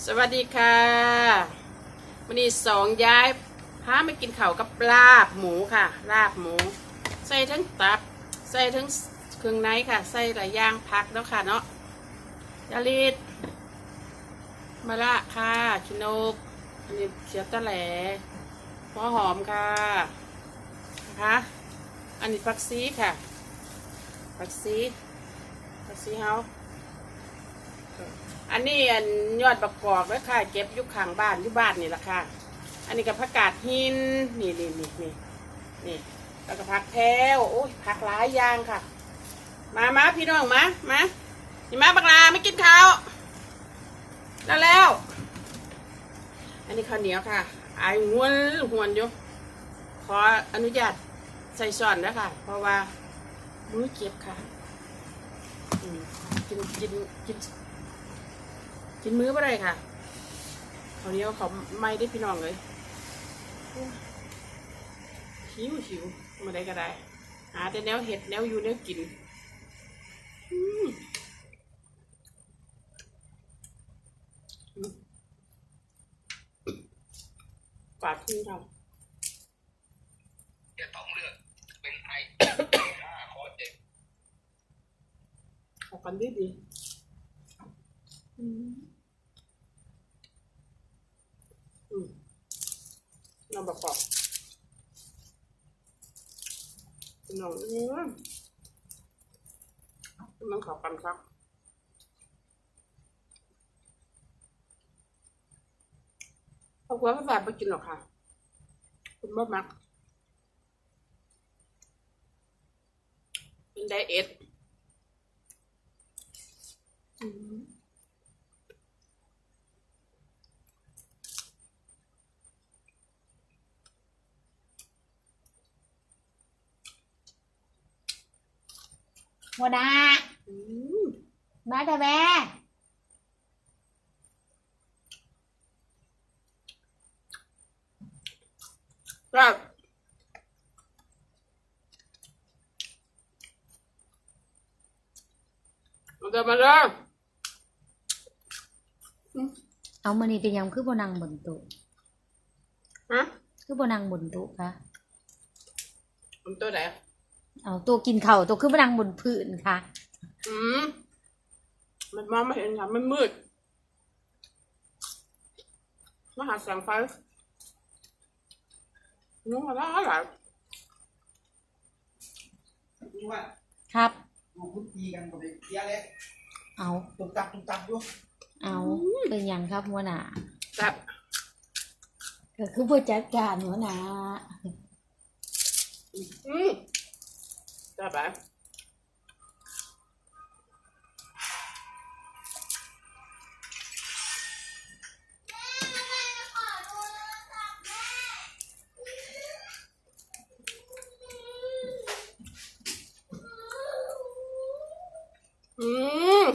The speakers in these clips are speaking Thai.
สวัสดีค่ะวันนี้สองย้ายพามากินข้ากับลาบหมูค่ะลาบหมู ใส่ทั้งตับ ใส่ทั้งเครื่องในค่ะ ใส่หลายอย่างพักแล้วค่ะเนาะยาลีดมะละค่ะชิโนกอันนี้เขียวตะแหลหัวหอมค่ะนะคะอันนี้ผักซีค่ะผักซีผักซีเฮา อันนี้อันยอดประกอบไว้ค่ะเก็บยุคข้างบ้านยู่บ้านนี่แหละค่ะ อันนี้กับผักกาดหินนี่นี่นี่นี่นี่แล้วก็ผักแพรวโอ้ยผักหลายอย่างค่ะ มามาพี่น้องมามานี่มาบักลาไม่กินข้าวแล้วแล้ว อันนี้ข้าวเหนียวค่ะไอายหวนหวนอยู่ขออนุญาตใส่ซ่อนนะค่ะ เพราะว่ามือเก็บค่ะกินกินกิน กินมื้อบ่ได้ค่ะเขาวเหนี้ยวเขาไม่ได้พี่น้องเลยโอ้ยหิวหิวมาได้ก็ได้ หาแต่แนวเห็ดแนวอยู่แนวกินอืมอืมฝากขึ้นค่ะจะต้องเลือกเป็นไอห้าข้อเจ็ดขอกันดีดีอืมอืมน้ องประกอบน้องอืมมันขอกันครับครอบครัวม่แฝดไปกินหรอกค่ะ คุณบ่มักเป็นไดเอทอืม หัวหน้าอืมมาเถอะแม่ครับเอาเดี๋ยวมาเลยเอามานี่เป็นหยังคือบ่นั่งบนโต๊ะฮะคือบ่นั่งบนโต๊ะคะมันตัวไหน เอาโต๊ะกินข้าวโต๊ะคือบ่นั่งบนพื้นค่ะ อืมมันมองไม่เห็นค่ะมันมืดมาหาแสงไฟนุ่งอะไรอะไรนี่ว่าครับดูคุณตีกันหมดเลยเคลียร์เลยเอาตุ้มตับตุ้มตับอยู่เอาเป็นหยังครับหัวหน้าแต่ก็คือบ่จัดการหัวหน้าอืม แต่แบบอืม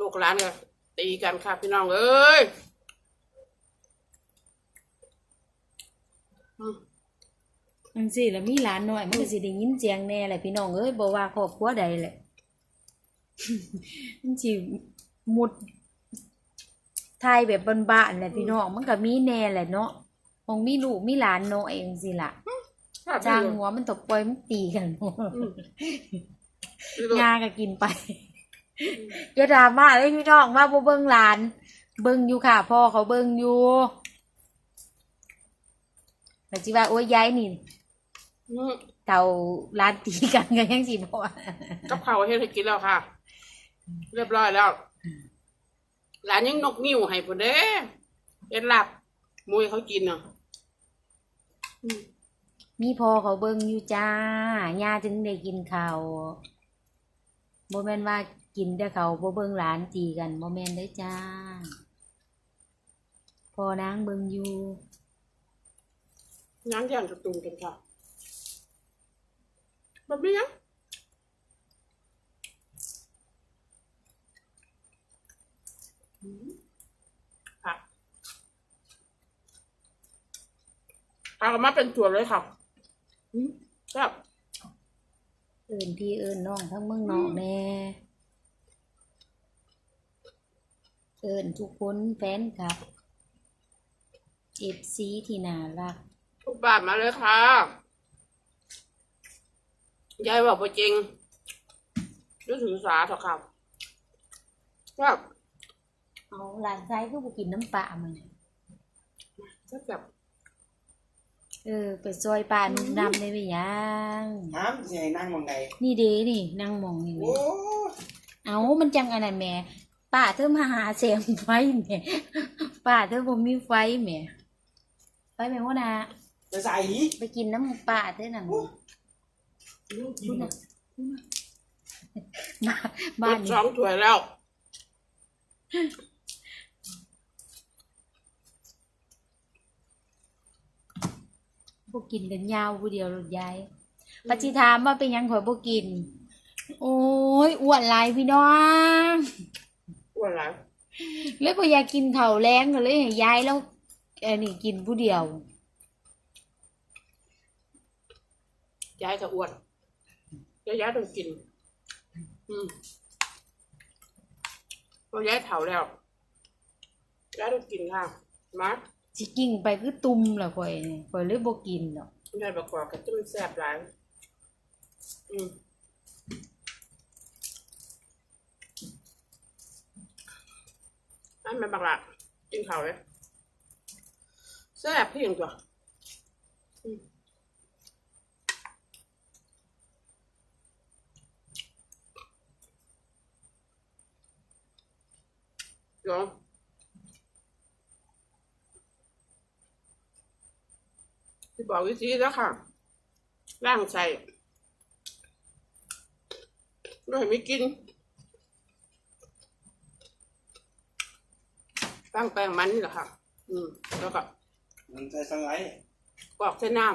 ลูกหลานก็ตีกันค่ะพี่น้องเอ้ยอืม จังซี่แล้วมีหลานน้อย มันก็สิได้ยินเสียงแน่แหละพี่น้องเอ้ยบ่ว่าครอบครัวใดแหละมันสิมุดไทยแบบบ้านๆแหละพี่น้องมันก็มีแน่แหละเนาะคงมีลูกมีหลานน้อยจังซี่ล่ะจ้างหัวมันตกปล่อยมันตีกันหมดอืมงาก็กินไปอย่าดราม่าเลยพี่น้องว่าบ่เบิ่งหลาน เบิ่งอยู่ค่ะพ่อเขาเบิ่งอยู่แต่จิว่าโอ้ยยายนี่อืม เต่าหลานตีกันกันยังสิบ่ว่ากับข้าวเฮ็ดให้กินแล้วค่ะ เรียบร้อยแล้วหลานยังนกนิ้วให้พุ่นเด้เอ็ดหลับมุยเขากินเนาะอืมมีพ่อเขาเบิ่งอยู่จ้าย่าจึงได้กินข้าวบ่แม่นว่ากินแต่เขาวบ่เบิ่งหลานตีกันบ่แม่นเด้อจ้าพ่อนางเบิ่งอยู่ย้างย่างกระตุงกันค่ะ แบบนี้ยังอืมผักผักออกมาเป็นถั่วเลยค่ะอืมครับเอิ้นพี่เอิ้นน้องทั้งเมืองนอกแน่เอิ้นทุกคนแฟนคลับ FC ที่น่ารัก ทุกบาทมาเลยค่ะ ยายบอกว่าจริงรู้ถือสาเถอะครับว่าเอาหลานชายก็บ่กินน้ำปลามันถ้าแบบเออไปซอยปลานุ่มนำได้ไหมยังห้ามสิให้นั่งมองใดนี่เด้นี่นั่งมองนี่แหโอ้ม่เอามันจังอันนั้นแหม่ป้าเธอมาหาแสงไฟแหม่ป้าเธอบ่มีไฟแหม่ไปแม่ว่านะจะใส่ไปกินน้ำป้าเธอนั่นพู ดนะพูดนะบ้านบ้านสนี่องถ้วยแล้วพวกกินกันยาวผู้เดียวรถยายปฏิถามว่าเป็นหยังข่อยบ่กิน โอ้ยอ้วนหลายพี่น้องอ้วนหลายเลยพออยากกินข้าวแรงก็เลยให้ยายแล้วเอันนี้กินผู้เดียวยายก็อ้วน ยายยายต้องกิน อืมเพราะยายเฒ่าแล้วยายต้องกินค่ะมาสิกิ่งไปคือตุ่มล่ะข่อยนี่ข่อยเลยบ่กินดอกยายประกอบกับจิ้มแซ่บหลายอืมนั่นมันบักหลักกินข้าวเลยแซ่บเพียงตัวอืม เดี๋ยวที่บอกวิธีแล้วค่ะร่างใส่ไม่ให้ไม่กิน ตั้งแป้งมันนี่แหละค่ะ อืม แล้วก็มันใส่สไลด์กรอกใส่น้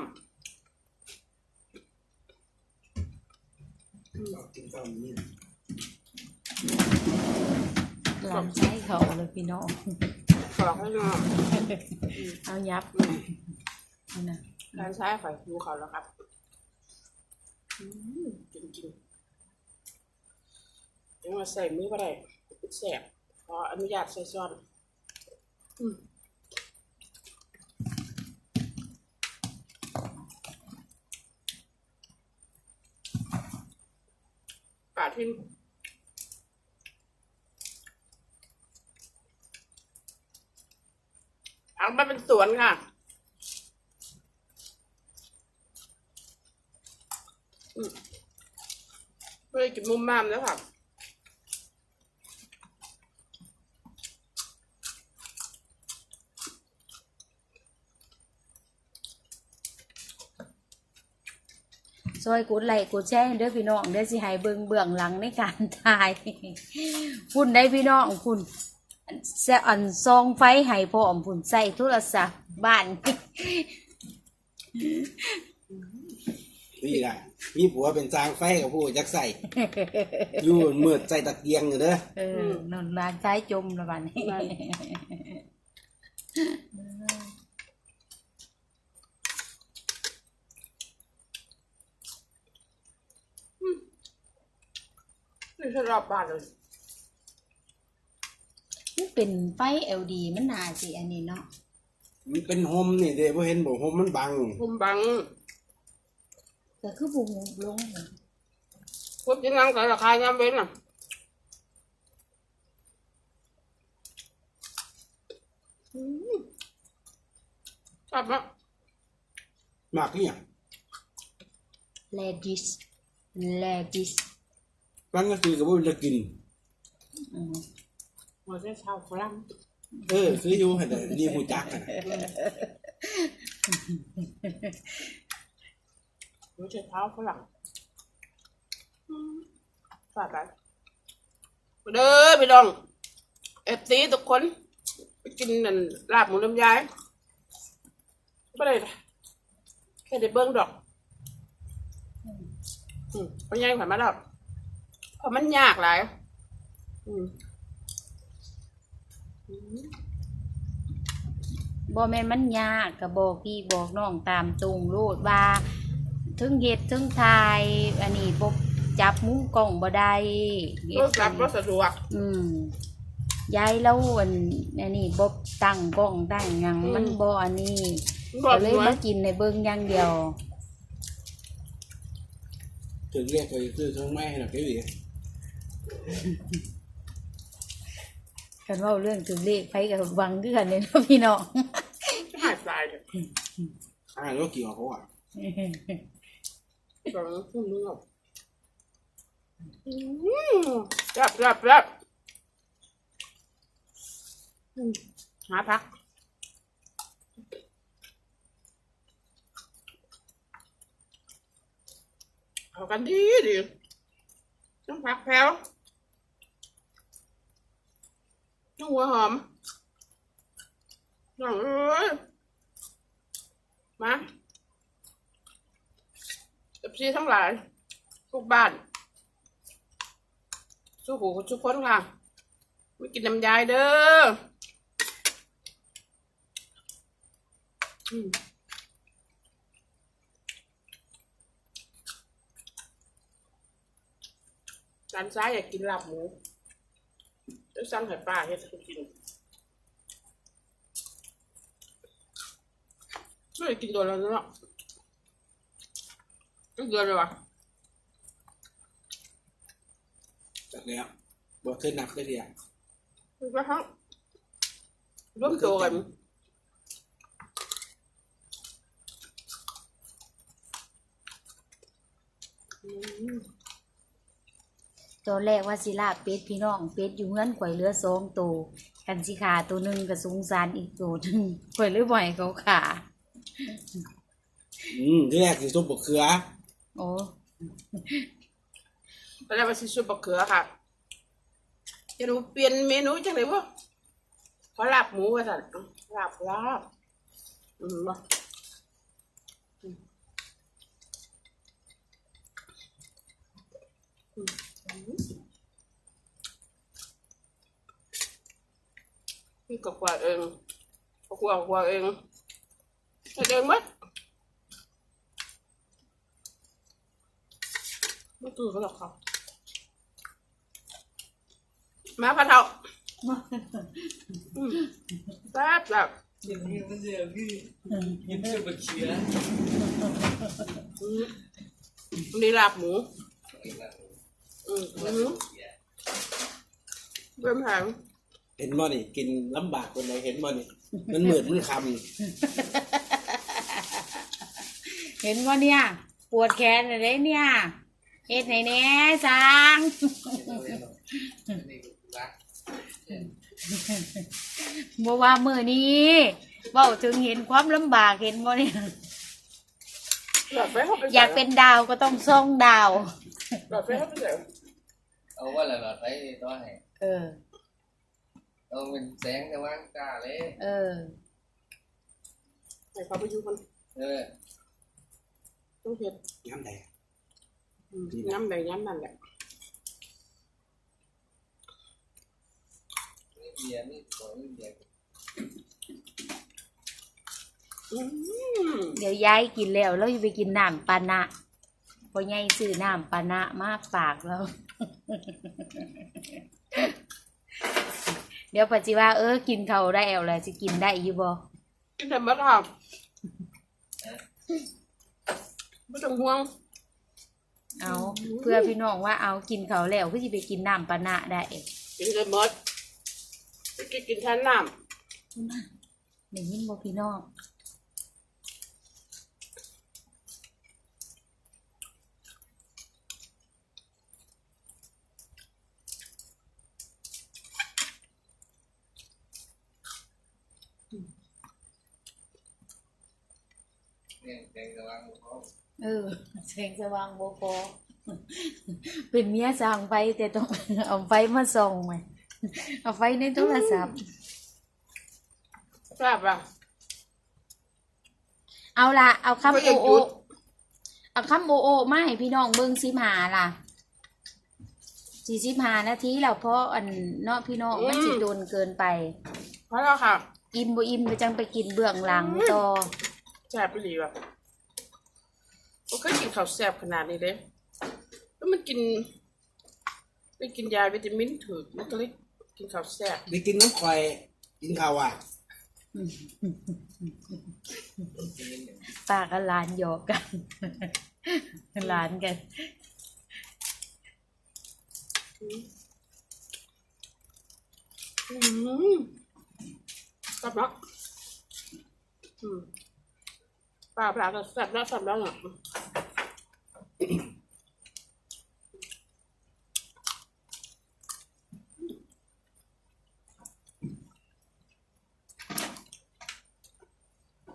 กินข้าวนี้ หลานใช้เขาเลยพี่น้องำกรอกให้น้ำเอายับอืมเอานะร้านใช้ไข่ดูเขาแล้วครับอืมจริงๆยังมาใส่มือก็ได้แสบขออนุญาตใส่ซ้อนอืมปาดทิ้ง เอามาเป็นสวนค่ะไม่ได้กินมุมมามแล้วค่ะซอยกดไลค์กดแชร์ให้เด้อพี่น้องเด้อสิให้เบิ่งเบื้องหลังในการถ่ายคุณได้พี่น้องคุณ แซอันซองไฟให้พร้อมคุณใส่โทรศัพท์บ้านนี่แหละมีผัวเป็นจางไฟกับผู้จักใส่อยู่มืดใส่ตะเกียงอยู่เด้อเออนอนร้านซ้ายจมแล้วบ้านนี้บ้านนี่ฉันรอบบ้านเลยมัน เป็นไฟ LED มันน่าสิอันนี้เนาะมันเป็นโฮมนี่เด้บ่เห็นบ่โฮมมันบังมุมบังก็คือบุงลงพวกยังนั่งแต่ราคายามเว้นอะอืมชอบมากมากนี่หยังเลดิสเลดิสร้านก็คือกับว่าจะกิน อืม หัวใจชาวฝรั่งเออซื้ออยู่ให้ได้นี่ฮู้จักกันหัวใจเท้าฝรั่งอืมฝากกันเด้อพี่น้องเอฟซีทุกคนไปกินนั่นลาบหมูลำไยไม่ได้แค่ได้เบิ้งดอกอืมเป็นยังผ่านมาแล้วเพราะมันยากหลายอืม อืมบ่แม่นมันยากก็บอกพี่บอกน้องตามตรงโลดว่าถึงเฮ็ดถึงทาย อันนี้บ่จับมุมกล้องบ่ได้เฮ็รดถกลับรถสะดวก อืมยายแล้วอันอันนี้บ่ตั้งกล้องตั้งหยังอืม มันบ่อันนี้บอก็กเลยหัวมากินในเบิ่งอย่างเดียว ถึงเรียกไปซื้อเครื่องไม้ให้หน่อยพี่หวี กันเว่าเรื่องถึงเลขไผกับวังคือกันเลยเนาะพี่น้องหายตายเลยอ่านว่ากี่หัวเขาอะสองทุ่มนึงอะอืมรับรับรับอืมหาพักเอากันดีดีต้องพักแพ้วต้อง หัวหอมน้องเอ้ยมาเอฟซีทั้งหลายทุกบ้านสู้หูทุกคนค่ะไม่กินน้ำยายเด้ออืมร้านซ้ายอยากกินลาบหมู จะสั่งให้ป้าเฮ็ดให้กินไม่ได้กินตัวแล้วเนาะตั้งเดือนเลยวะจากแล้วบอกเคยนับได้เดียวก็ทั้งร่วมตัวกันอืม ตอนแรกว่าสิลาบเป็ดพี่น้องเป็ดอยู่เงื่อนข่อยเหลือสองตัวกันสิขาตัวหนึ่งกับสงสารอีกตัวหนึ่งข่อยเลยบ่อยเขาขาอืมที่แรกคือส้มบกเขือโอ้ตอนแรกว่าสิซุปบะเขือค่ะ จะดูเปลี่ยนเมนูจังเลยวะขอลาบหมูว่าสั่นลาบลาบอืมบ่อืมอืม พี่กับกวาดเองกับกวาดกวาดเองเฮ็ดเองมั้ยไม่ตื่นก็หรอกครับมาพะเทาอืมแซ่บแบบอย่างนี้มันจะพี่ยิ้มเชื่อบักเชียอืมอันนี่ลาบหมู อืมอืมเริ่มแหงเห็นบ่นี่กินลำบากคนไหนเห็นบ่นี่มันเหมือนมันคเห็นว่าเนี่ย ปวดแขนอะไรเนี่ยเฮ็ดไหนแหน่สร้างบ่ว่ามือนี้เว้าถึงเห็นความลำบากเห็นบ่เนี่ยหลอดไฟเข้าไปอยากเป็นดาวก็ต้องส่องดาว หลอดไฟเข้าไปใส่ เอาว่าละหลอดไฟต่อให้เออเอาเป็นแสงแต่ว่างกล้าเลย เออให้เขาไปอยู่กันเออต้องเห็ดำย้ำแดงอืมย้ำใดย้ำนั่นแหละนี่เบียร์นี่สวยนี่เบียร์อืมเดี๋ยวยายกินแล้วเราจะไปกินน้ำปานะ พอยายซื้อน้ำปานะมาฝากเรา เดี๋ยวปัจจิว่า เออ กินเขาวได้แล้วแหละจะกินได้อยู่บ่กินแต่บัดค่ะไม่ต้องห่วง เอาเพื่อพี่น้องว่าเอากินเขาวแล้วก็จะไปกินน้ำปานะได้กินแต่หมดไปกินกินแทนน้ได้ยินบ่พี่น้อง แสงแต่ว่างเขาเออแสงสว่างบ่พอเป็นเมียสร้างไฟแต่ต้องเอาไฟมาส่องไหมเอาไฟในโทรศัพท์ำทราบป่ะเอาละเอาคำไม่โออยากหโอยุดเอาคำโอโอมาให้พี่น้องเบิ่งสิมาล่ะสี่สิบห้านาทีแล้วเพราะอันเนาะพี่น้องมันสิโดนเกินไปพอแล้วค่ะ อิ่มบ่อิ่มก็จังไปกินเบื้องหลังต่อ แซ่บไปดีว่ะผมเคยกินข้าวแซ่บขนาดนี้เลยแล้วมันกินไปกินยาวิตามินถูกมันก็เลยกินข้าวแซ่บไปกินน้ำคอยกินข้าวอะป้ากับหลานหยอกกันหลานกันอืมกลับเนาะอืมป ลาปลาก็แซ่บแล้วแซ่บแล้วเนาะ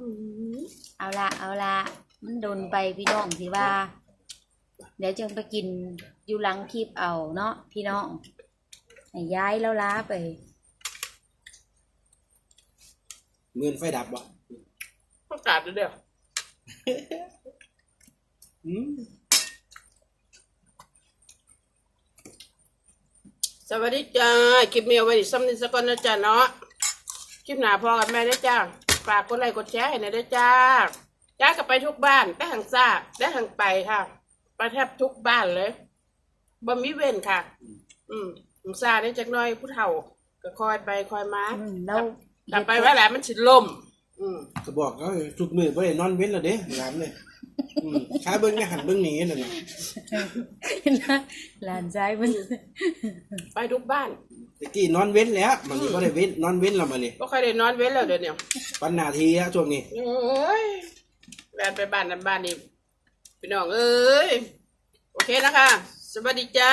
อืมเอาละเอาละมันโดนไปพี่น้องที่ว่า เดี๋ยวจึงไปกินอยู่หลังคลิปเอาเนาะพี่น้องให้ย้ายแล้วล้าไปเมือนไฟดับบ่ประกาศเดี๋ยวอืม สวัสดีจ้า คลิปเมียไว้ดิซ้ำนี่สักก่อนนะจ้าเนาะ คลิปหนาพอกับแม่ได้อจ้า ฝากกดไลค์กดแชร์ให้หน่อยได้อจ้า จ้าก็ไปทุกบ้านได้ทางทราบได้ทางไปค่ะไปแทบทุกบ้านเลยบ่มีเว้นค่ะ อืมผมซาได้จักหน้อยผู้เฒ่า ก็คอยไปคอยมาอืมแล้วกลับไปว่าแหละมันสิล่ม อืมก็บอกเขาทุกมือบ่ได้นอนเว้นแล้วเด้หลานเลยอืมขาเบิ่งเนี่ยหันเบิ่งหนีนั่นน่ะหลานชายมันไปทุกบ้านตะกี้นอนเว้นแล้วมันนี่บ่ได้เว้นนอนเว้นแล้วมันนี่ก็ค่อยได้นอนเว้นแล้วเดี๋ยวนี้ปันนาทีฮะช่วงนี้เอ้ยแลนไปบ้านนั้นบ้านนี้พี่น้องเอ้ย โอเคนะคะ สวัสดีจ้า